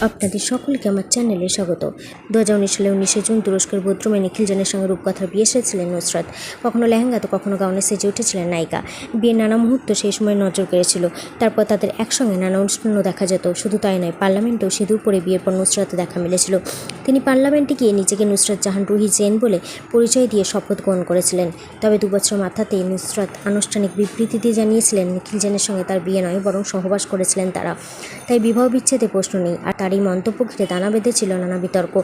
আপনাদের সকলকে আমার চ্যানেলে স্বাগত। দু হাজার উনিশ সালে উনিশে জুন তুরস্কের বদ্রুমে নিখিলজনের সঙ্গে রূপকথার বিয়ে সেরেছিলেন নুসরত। কখনো লেহেঙ্গা, তো কখনো গাউনে সেজে উঠেছিলেন নায়িকা। বিয়ের নানা মুহূর্ত সেই সময় নজর কেড়েছিল। তারপর তাদের একসঙ্গে নানা অনুষ্ঠানও দেখা যেত। শুধু তাই নয়, পার্লামেন্টেও সিঁদুর পরে বিয়ের পর নুসরাতে দেখা মিলেছিল। তিনি পার্লামেন্টে গিয়ে নিজেকে নুসরাত জাহান রুহি জেন বলে পরিচয় দিয়ে শপথ গ্রহণ করেছিলেন। তবে দুবছর মাথাতেই নুসরাত আনুষ্ঠানিক বিবৃতি দিয়ে জানিয়েছিলেন নিখিল জেনের সঙ্গে তার বিয়ে নয় বরং সহবাস করেছিলেন তারা। তাই বিবাহ বিচ্ছেদে প্রশ্ন নেই আর তার এই মন্তব্য ঘিরে দানা বেঁধেছিল নানা বিতর্ক।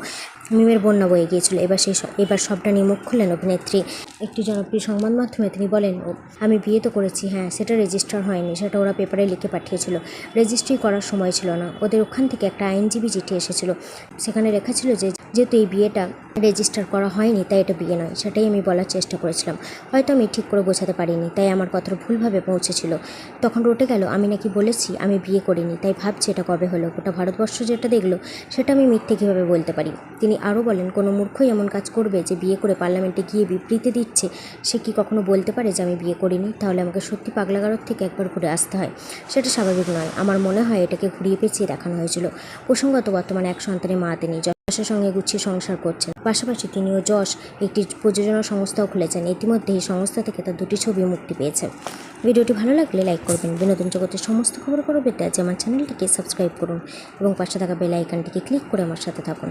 মিমের বন্যা বয়ে গিয়েছিল। এবার সেই এবার সবটা নিয়ে মুখ খুললেন অভিনেত্রী। একটি জনপ্রিয় সংবাদ মাধ্যমে তিনি বলেন "ও, আমি বিয়ে তো করেছি হ্যাঁ সেটা রেজিস্টার হয়নি সেটা ওরা পেপারে লিখে পাঠিয়েছিল। রেজিস্ট্রি করার সময় ছিল না। ওদের ওখান থেকে একটা আইনজীবী চিঠি এসেছিল। সেখানে লেখা ছিল যে যেহেতু এই বিয়েটা রেজিস্টার করা হয়নি, তাই এটা বিয়ে নয়। সেটাই আমি বলার চেষ্টা করেছিলাম। হয়তো আমি ঠিক করে বোঝাতে পারিনি, তাই আমার কথাটা ভুলভাবে পৌঁছেছিল। তখন রটে গেল, আমি নাকি বলেছি আমি বিয়ে করিনি, তাই ভাবছি এটা কবে হলো? গোটা ভারতবর্ষ যেটা দেখল, সেটা আমি মিথ্যে কীভাবে বলতে পারি? তিনি আরও বলেন, কোনো মূর্খই এমন কাজ করবে যে বিয়ে করে পার্লামেন্টে গিয়ে বিবৃতি দিচ্ছে? সে কি কখনো বলতে পারে যে আমি বিয়ে করিনি? তাহলে আমাকে সত্যি পাগলাগারদ থেকে একবার ঘুরে আসতে হয়। সেটা স্বাভাবিক নয়। আমার মনে হয় এটাকে ঘুরিয়ে পেঁচিয়ে দেখানো হয়েছিল। প্রসঙ্গত বর্তমানে এক সন্তানের মা তিনি। যশের সঙ্গে গুছিয়ে সংসার করছেন। পাশাপাশি তিনিও যশ একটি প্রযোজনা সংস্থাও খুলেছেন। ইতিমধ্যে এই সংস্থা থেকে তার দুটি ছবি মুক্তি পেয়েছে ভিডিওটি ভালো লাগলে লাইক করবেন। বিনোদন জগতের সমস্ত খবর খবর আজ আমার চ্যানেলটিকে সাবস্ক্রাইব করুন এবং পাশে থাকা বেল আইকনটিকে ক্লিক করে আমার সাথে থাকুন।